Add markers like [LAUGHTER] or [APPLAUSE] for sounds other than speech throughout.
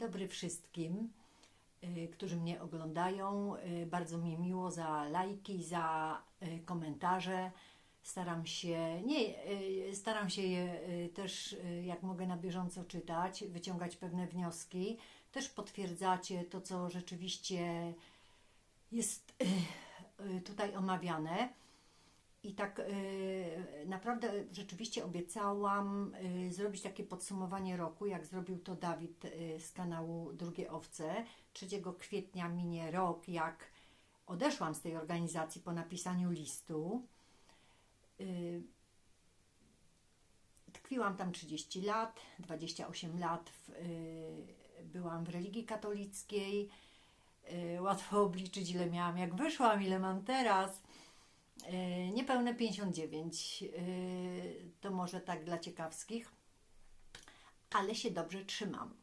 dobry wszystkim, y, którzy mnie oglądają. Y, Bardzo mi miło za lajki, za y, komentarze. Staram się, nie, staram się je też, jak mogę na bieżąco czytać, wyciągać pewne wnioski. Też potwierdzacie to, co rzeczywiście jest tutaj omawiane. I tak y, naprawdę rzeczywiście obiecałam y, zrobić takie podsumowanie roku, jak zrobił to Dawid y, z kanału Drugie Owce. 3 kwietnia minie rok, jak odeszłam z tej organizacji po napisaniu listu. Tkwiłam tam 30 lat, 28 lat w, byłam w religii katolickiej. Łatwo [LAUGHS] obliczyć, ile miałam, jak wyszłam, ile mam teraz. Y, Niepełne 59, y, to może tak dla ciekawskich, ale się dobrze trzymam.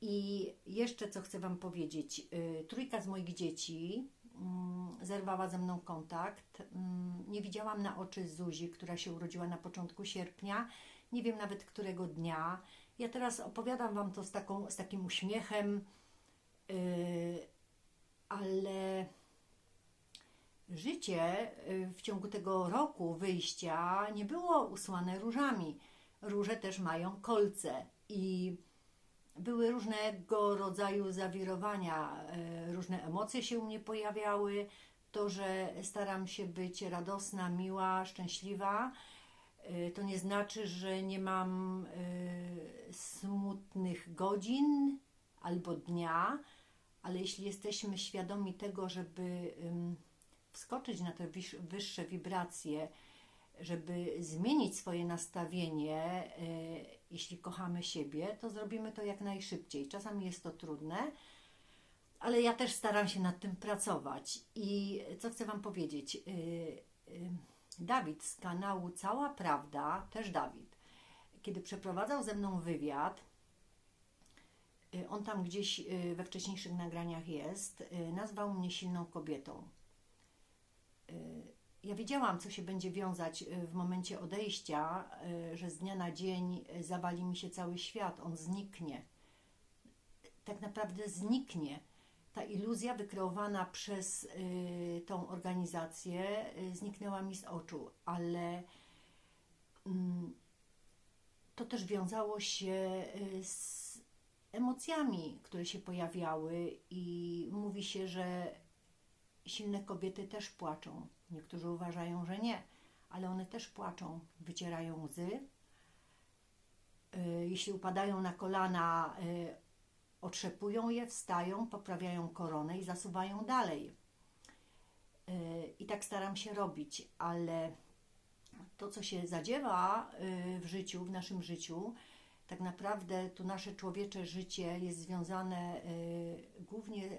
I jeszcze co chcę Wam powiedzieć. y, Trójka z moich dzieci mm, zerwała ze mną kontakt. Mm, Nie widziałam na oczy Zuzi, która się urodziła na początku sierpnia. Nie wiem nawet którego dnia. Ja teraz opowiadam Wam to z, taką, z takim uśmiechem, ale życie y, w ciągu tego roku wyjścia nie było usłane różami. Róże też mają kolce i były różnego rodzaju zawirowania, y, różne emocje się u mnie pojawiały. To, że staram się być radosna, miła, szczęśliwa, y, to nie znaczy, że nie mam smutnych godzin albo dnia, ale jeśli jesteśmy świadomi tego, żeby wskoczyć na te wyższe wibracje, żeby zmienić swoje nastawienie, y, jeśli kochamy siebie, to zrobimy to jak najszybciej. Czasami jest to trudne, ale ja też staram się nad tym pracować. I co chcę Wam powiedzieć? Y, y, Dawid z kanału Cała Prawda, też Dawid, kiedy przeprowadzał ze mną wywiad, on tam gdzieś we wcześniejszych nagraniach jest, nazwał mnie silną kobietą. Y, Ja wiedziałam, co się będzie wiązać y, w momencie odejścia, y, że z dnia na dzień zawali mi się cały świat, on zniknie. Tak naprawdę zniknie. Ta iluzja wykreowana przez tą organizację zniknęła mi z oczu, ale mm, to też wiązało się z emocjami, które się pojawiały, i mówi się, że silne kobiety też płaczą. Niektórzy uważają, że nie, ale one też płaczą, wycierają łzy. Y, Jeśli upadają na kolana, y, otrzepują je, wstają, poprawiają koronę i zasuwają dalej. Y, I tak staram się robić, ale to, co się zadziewa w życiu, w naszym życiu, tak naprawdę to nasze człowiecze życie jest związane głównie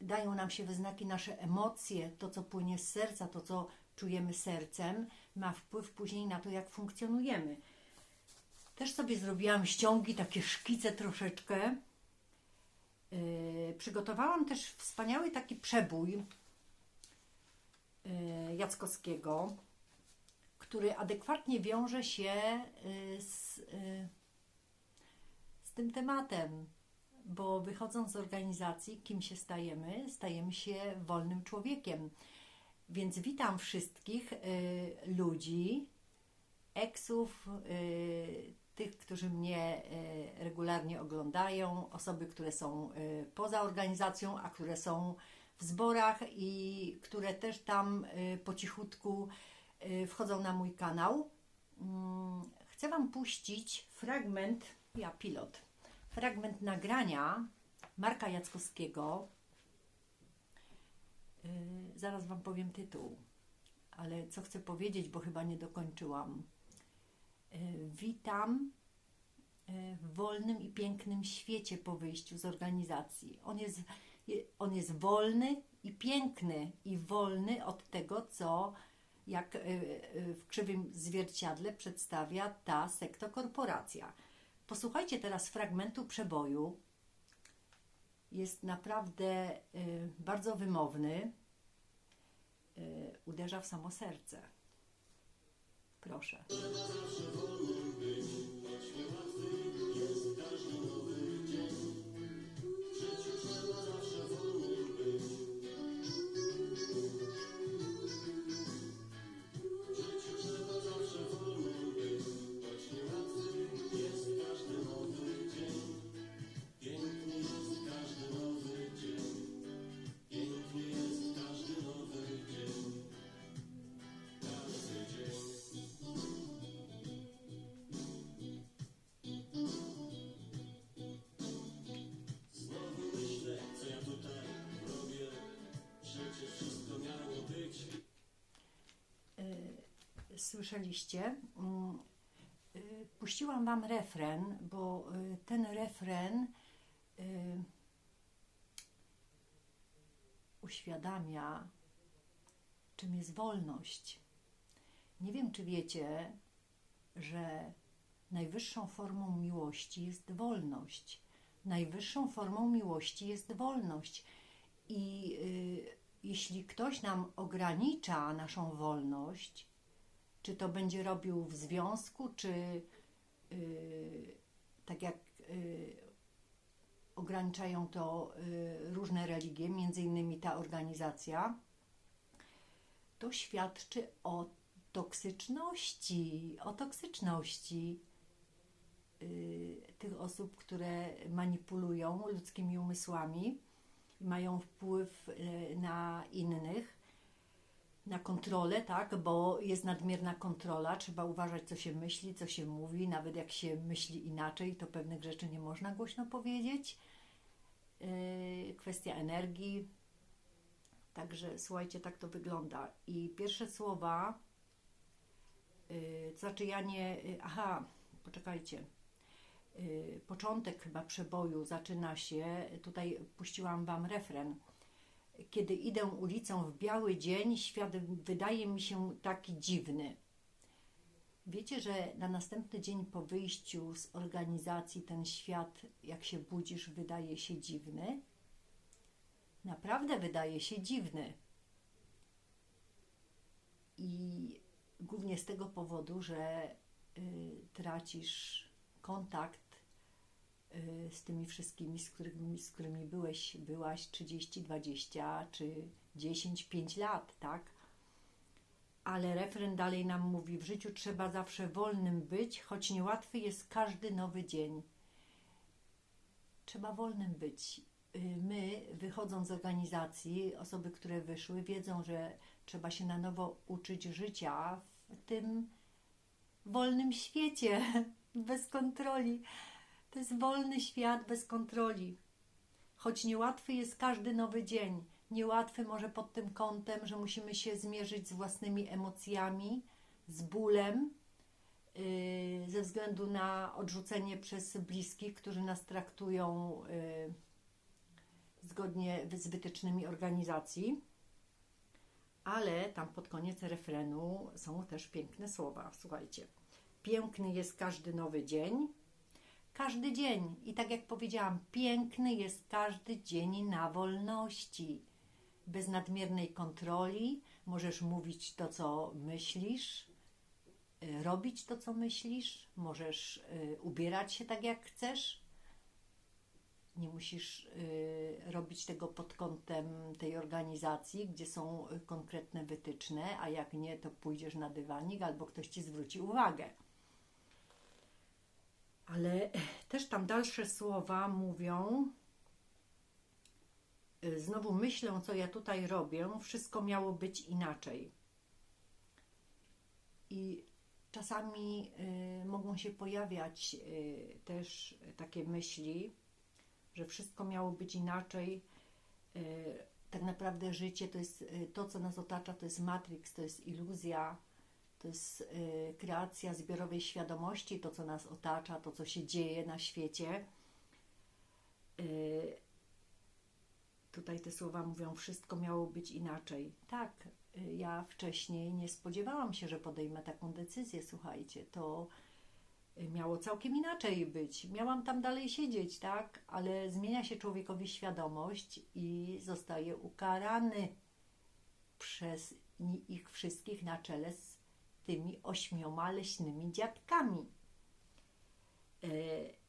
dają nam się we znaki nasze emocje, to co płynie z serca, to co czujemy sercem, ma wpływ później na to, jak funkcjonujemy. Też sobie zrobiłam ściągi, takie szkice troszeczkę. Yy, przygotowałam też wspaniały taki przebój yy, Jackowskiego, który adekwatnie wiąże się yy, z, yy, z tym tematem bo wychodząc z organizacji, kim się stajemy? Stajemy się wolnym człowiekiem. Więc witam wszystkich y, ludzi, eksów, y, tych, którzy mnie y, regularnie oglądają, osoby, które są y, poza organizacją, a które są w zborach i które też tam y, po cichutku y, wchodzą na mój kanał. Mm, Chcę Wam puścić fragment, ja pilot, fragment nagrania Marka Jackowskiego. Yy, zaraz Wam powiem tytuł, ale co chcę powiedzieć, bo chyba nie dokończyłam. Yy, witam yy, w wolnym i pięknym świecie po wyjściu z organizacji. On jest, je- on jest wolny i piękny, i wolny od tego, co jak w krzywym zwierciadle przedstawia ta sektokorporacja. Posłuchajcie teraz fragmentu przeboju. Jest naprawdę y, bardzo wymowny. Y, uderza w samo serce. Proszę. Słyszeliście. Mm, y, Puściłam Wam refren, bo y, ten refren y, uświadamia, czym jest wolność. Nie wiem, czy wiecie, że najwyższą formą miłości jest wolność. Najwyższą formą miłości jest wolność. I jeśli ktoś nam ogranicza naszą wolność, czy to będzie robił w związku, czy y, tak jak y, ograniczają to y, różne religie, między innymi ta organizacja, to świadczy o toksyczności, o toksyczności y, tych osób, które manipulują ludzkimi umysłami, mają wpływ y, na innych, na kontrolę, tak, bo jest nadmierna kontrola, trzeba uważać, co się myśli, co się mówi, nawet jak się myśli inaczej, to pewnych rzeczy nie można głośno powiedzieć. Yy, kwestia energii. Także słuchajcie, tak to wygląda. I pierwsze słowa, yy, to znaczy ja nie, yy, aha, poczekajcie. Yy, początek chyba przeboju zaczyna się, tutaj puściłam Wam refren. Kiedy idę ulicą w biały dzień, świat wydaje mi się taki dziwny. Wiecie, że na następny dzień po wyjściu z organizacji ten świat, jak się budzisz, wydaje się dziwny? Naprawdę wydaje się dziwny. I głównie z tego powodu, że y, tracisz kontakt z tymi wszystkimi, z którymi, z którymi byłeś, byłaś 30, 20 czy 10, 5 lat, tak? Ale refren dalej nam mówi: W życiu trzeba zawsze wolnym być, choć niełatwy jest każdy nowy dzień. Trzeba wolnym być. Y, My, wychodząc z organizacji, osoby, które wyszły, wiedzą, że trzeba się na nowo uczyć życia w tym wolnym świecie, [LAUGHS] bez kontroli. To jest wolny świat bez kontroli. Choć niełatwy jest każdy nowy dzień. Niełatwy może pod tym kątem, że musimy się zmierzyć z własnymi emocjami, z bólem, yy, ze względu na odrzucenie przez bliskich, którzy nas traktują yy, zgodnie z wytycznymi organizacji. Ale tam pod koniec refrenu są też piękne słowa. Słuchajcie. Piękny jest każdy nowy dzień, każdy dzień. I tak jak powiedziałam, piękny jest każdy dzień na wolności. Bez nadmiernej kontroli możesz mówić to, co myślisz, y, robić to, co myślisz, możesz y, ubierać się tak, jak chcesz. Nie musisz y, robić tego pod kątem tej organizacji, gdzie są konkretne wytyczne, a jak nie, to pójdziesz na dywanik albo ktoś ci zwróci uwagę. Ale też tam dalsze słowa mówią, y, znowu myślę, co ja tutaj robię, wszystko miało być inaczej. I czasami y, mogą się pojawiać też takie myśli, że wszystko miało być inaczej. Tak naprawdę życie to jest to, co nas otacza, to jest matrix, to jest iluzja, to jest y, kreacja zbiorowej świadomości, to, co nas otacza, to, co się dzieje na świecie. Y, tutaj te słowa mówią, wszystko miało być inaczej. Tak, y, ja wcześniej nie spodziewałam się, że podejmę taką decyzję, słuchajcie, to miało całkiem inaczej być. Miałam tam dalej siedzieć, tak, ale zmienia się człowiekowi świadomość i zostaje ukarany przez ich wszystkich na czele z tymi ośmioma leśnymi dziadkami. E,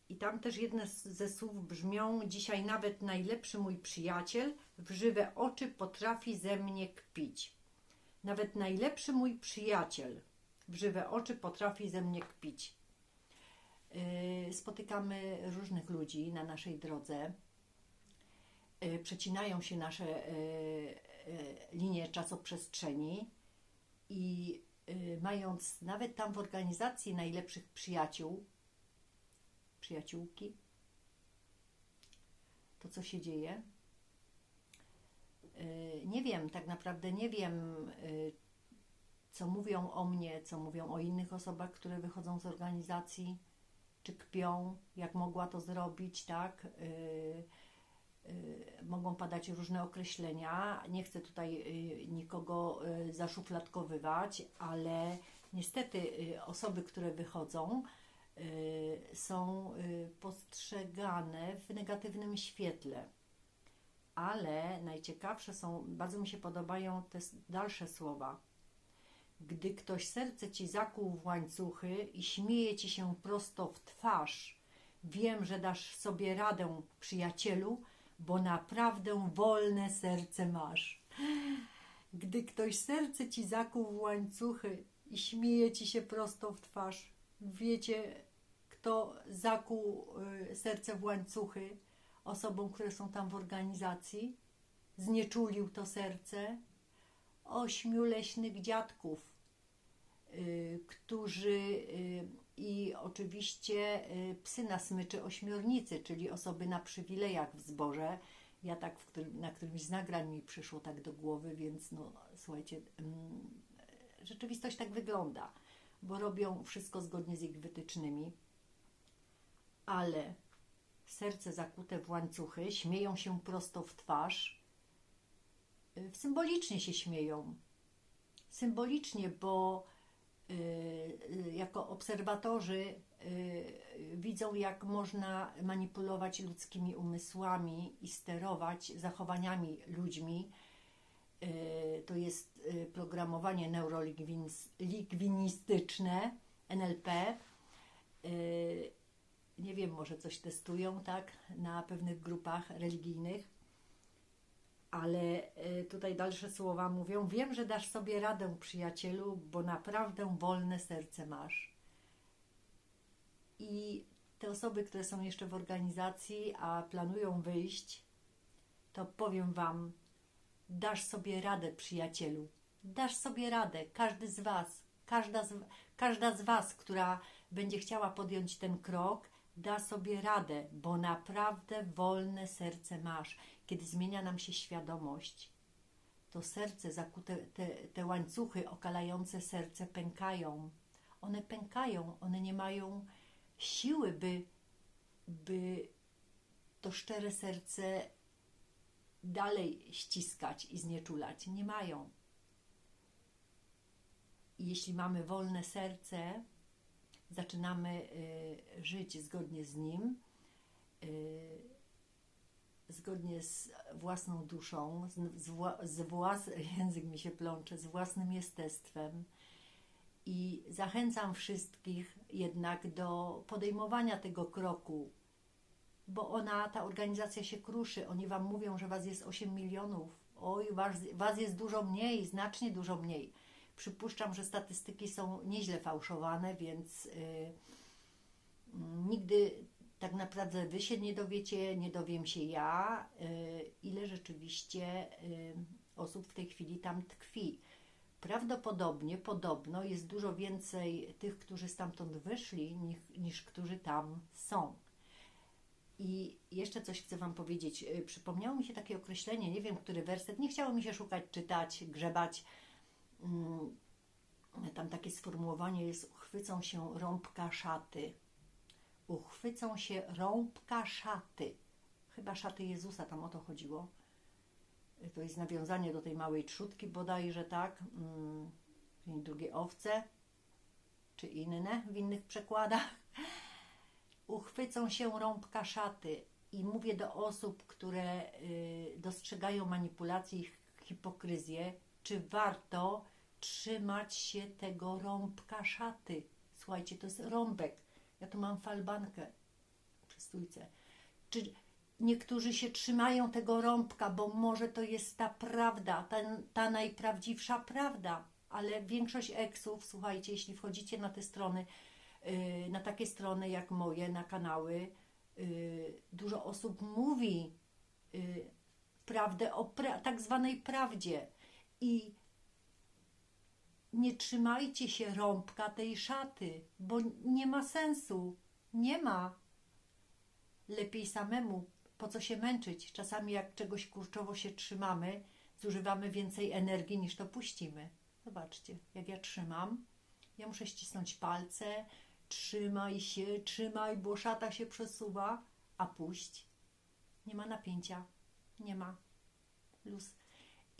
I tam też jedne ze słów brzmią: Dzisiaj nawet najlepszy mój przyjaciel w żywe oczy potrafi ze mnie kpić. Nawet najlepszy mój przyjaciel w żywe oczy potrafi ze mnie kpić. E, Spotykamy różnych ludzi na naszej drodze. E, Przecinają się nasze linie czasoprzestrzeni i mając nawet tam w organizacji najlepszych przyjaciół, przyjaciółki, to co się dzieje? Y, Nie wiem, tak naprawdę nie wiem, y, co mówią o mnie, co mówią o innych osobach, które wychodzą z organizacji, czy kpią, jak mogła to zrobić, tak? Yy, mogą padać różne określenia. Nie chcę tutaj yy, nikogo yy, zaszufladkowywać, ale niestety osoby, które wychodzą, są postrzegane w negatywnym świetle. Ale najciekawsze są, bardzo mi się podobają te dalsze słowa. Gdy ktoś serce ci zakuł w łańcuchy i śmieje ci się prosto w twarz, wiem, że dasz sobie radę, przyjacielu, bo naprawdę wolne serce masz. Gdy ktoś serce ci zakuł w łańcuchy i śmieje ci się prosto w twarz, wiecie, kto zakuł y, serce w łańcuchy osobom, które są tam w organizacji? Znieczulił to serce ośmiu leśnych dziadków, y, którzy y, i oczywiście y, psy na smyczy ośmiornicy, czyli osoby na przywilejach w zborze. Ja tak którym, na którymś z nagrań mi przyszło tak do głowy, więc no słuchajcie, mm, rzeczywistość tak wygląda, bo robią wszystko zgodnie z ich wytycznymi, ale serce zakute w łańcuchy, śmieją się prosto w twarz, y, symbolicznie się śmieją. Symbolicznie, bo jako obserwatorzy y, widzą, jak można manipulować ludzkimi umysłami i sterować zachowaniami ludźmi. Y, To jest y, programowanie neurolingwistyczne, NLP. Y, Nie wiem, może coś testują, tak, na pewnych grupach religijnych ale e, tutaj dalsze słowa mówią: Wiem, że dasz sobie radę, przyjacielu, bo naprawdę wolne serce masz. I te osoby, które są jeszcze w organizacji, a planują wyjść, to powiem Wam: dasz sobie radę, przyjacielu. Dasz sobie radę, każdy z Was, każda z, każda z Was, która będzie chciała podjąć ten krok, da sobie radę, bo naprawdę wolne serce masz. Kiedy zmienia nam się świadomość, to serce zakute, te, te łańcuchy okalające serce pękają. One pękają, one nie mają siły, by, by to szczere serce dalej ściskać i znieczulać. Nie mają. I jeśli mamy wolne serce, zaczynamy y, żyć zgodnie z nim, y, zgodnie z własną duszą, z, z, wła, z włas, [LAUGHS] język mi się plącze, z własnym jestestwem. I zachęcam wszystkich jednak do podejmowania tego kroku, bo ona, ta organizacja się kruszy. Oni Wam mówią, że Was jest 8 milionów. Oj, was, was jest dużo mniej, znacznie dużo mniej. Przypuszczam, że statystyki są nieźle fałszowane, więc y, y, nigdy tak naprawdę Wy się nie dowiecie, nie dowiem się ja, y, ile rzeczywiście y, osób w tej chwili tam tkwi. Prawdopodobnie, podobno jest dużo więcej tych, którzy stamtąd wyszli, niż, niż którzy tam są. I jeszcze coś chcę Wam powiedzieć. Y, Przypomniało mi się takie określenie, nie wiem, który werset, nie chciało mi się szukać, czytać, grzebać. Mm, Tam takie sformułowanie jest: uchwycą się rąbka szaty. Uchwycą się rąbka szaty. Chyba szaty Jezusa, tam o to chodziło. To jest nawiązanie do tej małej trzutki bodajże, tak? Mm, i drugie owce, czy inne w innych przekładach uchwycą się rąbka szaty. I mówię do osób, które y, dostrzegają manipulację i hipokryzję, czy warto trzymać się tego rąbka szaty. Słuchajcie, to jest rąbek. Ja tu mam falbankę przy stójce. Czy niektórzy się trzymają tego rąbka, bo może to jest ta prawda, ta, ta najprawdziwsza prawda, ale większość eksów, słuchajcie, jeśli wchodzicie na te strony, y, na takie strony jak moje, na kanały, y, dużo osób mówi y, prawdę o pra tak zwanej prawdzie i nie trzymajcie się rąbka tej szaty, bo nie ma sensu. Nie ma. Lepiej samemu. Po co się męczyć? Czasami jak czegoś kurczowo się trzymamy, zużywamy więcej energii niż to puścimy. Zobaczcie, jak ja trzymam. Ja muszę ścisnąć palce. Trzymaj się, trzymaj, bo szata się przesuwa. A puść. Nie ma napięcia. Nie ma. Luz.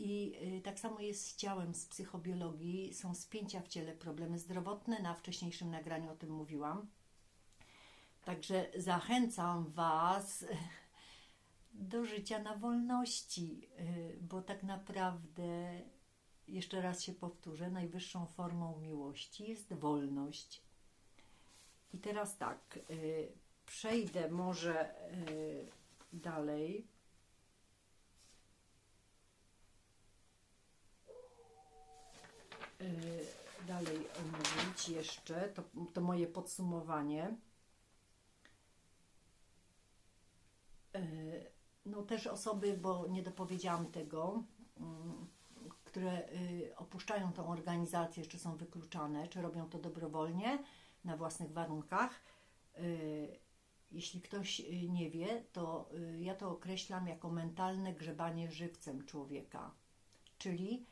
I y, tak samo jest z ciałem, z psychobiologii. Są spięcia w ciele, problemy zdrowotne. Na wcześniejszym nagraniu o tym mówiłam. Także zachęcam Was do życia na wolności, y, bo tak naprawdę, jeszcze raz się powtórzę, najwyższą formą miłości jest wolność. I teraz tak, y, przejdę może y, dalej. Dalej omówić jeszcze to, to moje podsumowanie. no też osoby, bo nie dopowiedziałam tego, mm, które y, opuszczają tą organizację, czy są wykluczane, czy robią to dobrowolnie, na własnych warunkach. Y, jeśli ktoś y, nie wie, to ja to określam jako mentalne grzebanie żywcem człowieka. Czyli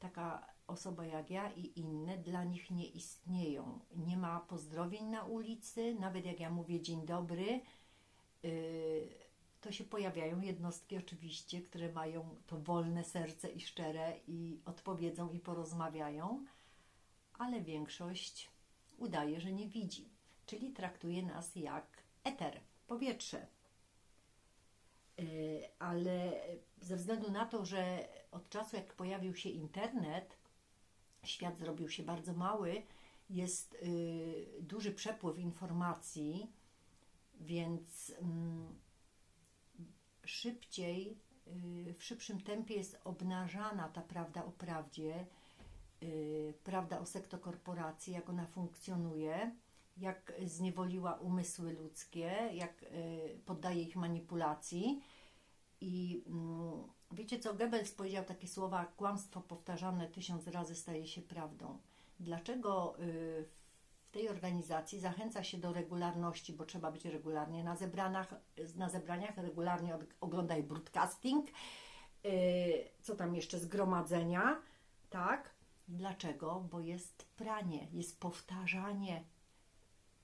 taka osoba jak ja i inne dla nich nie istnieją. Nie ma pozdrowień na ulicy, nawet jak ja mówię dzień dobry, to się pojawiają jednostki oczywiście, które mają to wolne serce i szczere i odpowiedzą i porozmawiają, ale większość udaje, że nie widzi, czyli traktuje nas jak eter, powietrze. E, ale ze względu na to, że od czasu jak pojawił się internet, świat zrobił się bardzo mały, jest y, duży przepływ informacji, więc mm, szybciej, y, w szybszym tempie jest obnażana ta prawda o prawdzie, y, prawda o sektokorporacji, jak ona funkcjonuje, jak zniewoliła umysły ludzkie, jak y, poddaje ich manipulacji. I mm, wiecie co, Goebbels powiedział takie słowa: kłamstwo powtarzane tysiąc razy staje się prawdą. Dlaczego w w tej organizacji zachęca się do regularności, bo trzeba być regularnie na zebraniach, na zebraniach regularnie oglądaj broadcasting, yy, co tam jeszcze, zgromadzenia, tak? Dlaczego? Bo jest pranie, jest powtarzanie.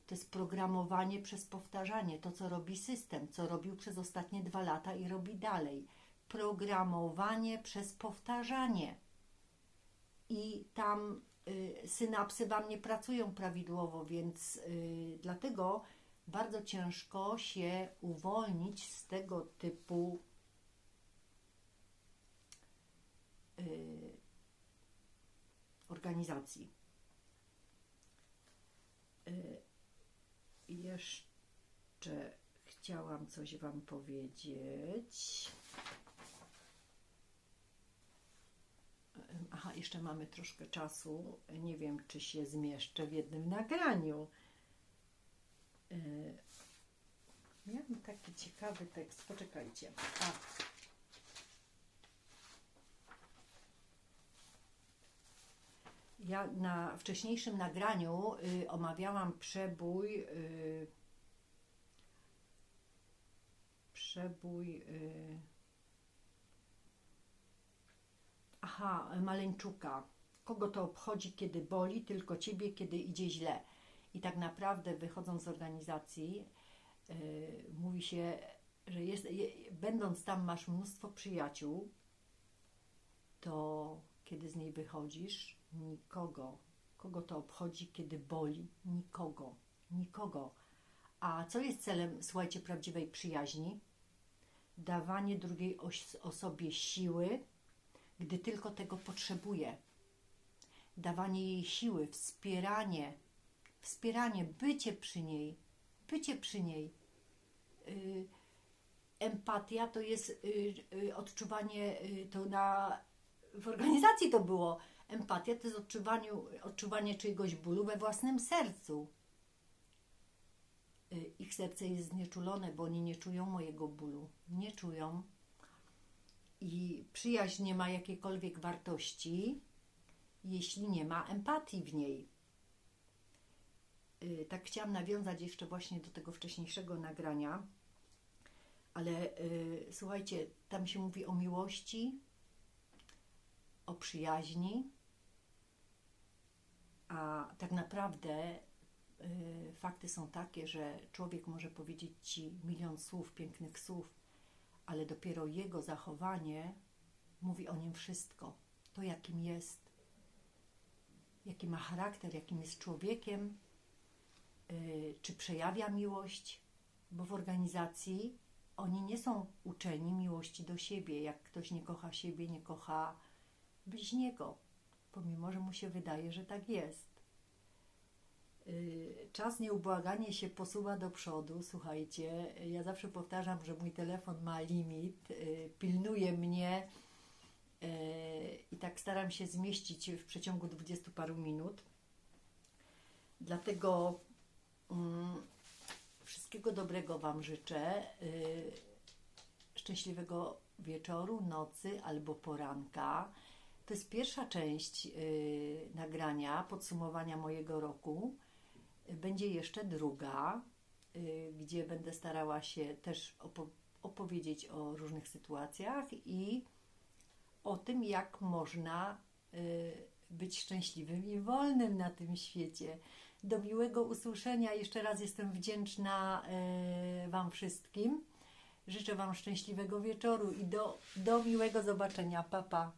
To jest programowanie przez powtarzanie, to co robi system, co robił przez ostatnie dwa lata i robi dalej. Programowanie przez powtarzanie. I tam Y, synapsy Wam nie pracują prawidłowo, więc y, dlatego bardzo ciężko się uwolnić z tego typu y, organizacji. Jeszcze chciałam coś Wam powiedzieć. Aha, jeszcze mamy troszkę czasu. Nie wiem, czy się zmieszczę w jednym nagraniu. E, miałam taki ciekawy tekst. Poczekajcie. A. Ja na wcześniejszym nagraniu y, omawiałam przebój. Y, przebój. Y, aha, Maleńczuka, kogo to obchodzi, kiedy boli, tylko ciebie, kiedy idzie źle. I tak naprawdę wychodząc z organizacji, yy, mówi się, że jest, je, będąc tam masz mnóstwo przyjaciół, to kiedy z niej wychodzisz, nikogo. Kogo to obchodzi, kiedy boli? Nikogo. Nikogo. A co jest celem, słuchajcie, prawdziwej przyjaźni? Dawanie drugiej os osobie siły, gdy tylko tego potrzebuje. Dawanie jej siły, wspieranie, wspieranie, bycie przy niej, bycie przy niej. Yy, empatia to jest yy, odczuwanie, to na, w organizacji to było. Empatia to jest odczuwanie, odczuwanie czyjegoś bólu we własnym sercu. Y, ich serce jest znieczulone, bo oni nie czują mojego bólu. Nie czują i przyjaźń nie ma jakiejkolwiek wartości, jeśli nie ma empatii w niej. Y, tak chciałam nawiązać jeszcze właśnie do tego wcześniejszego nagrania, ale y, słuchajcie, tam się mówi o miłości, o przyjaźni, A tak naprawdę y, fakty są takie, że człowiek może powiedzieć ci milion słów, pięknych słów, ale dopiero jego zachowanie mówi o nim wszystko. To, jakim jest, jaki ma charakter, jakim jest człowiekiem, y, czy przejawia miłość, bo w organizacji oni nie są uczeni miłości do siebie. Jak ktoś nie kocha siebie, nie kocha bliźniego, pomimo że mu się wydaje, że tak jest. Y, Czas nieubłaganie się posuwa do przodu. Słuchajcie, ja zawsze powtarzam, że mój telefon ma limit, y, pilnuje mnie y, i tak staram się zmieścić w przeciągu dwudziestu paru minut. Dlatego mm, wszystkiego dobrego Wam życzę. Szczęśliwego wieczoru, nocy albo poranka. To jest pierwsza część y, nagrania, podsumowania mojego roku. Będzie jeszcze druga, y, gdzie będę starała się też opo- opowiedzieć o różnych sytuacjach i o tym, jak można y, być szczęśliwym i wolnym na tym świecie. Do miłego usłyszenia. Jeszcze raz jestem wdzięczna Wam wszystkim. Życzę Wam szczęśliwego wieczoru i do, do miłego zobaczenia. Pa, pa.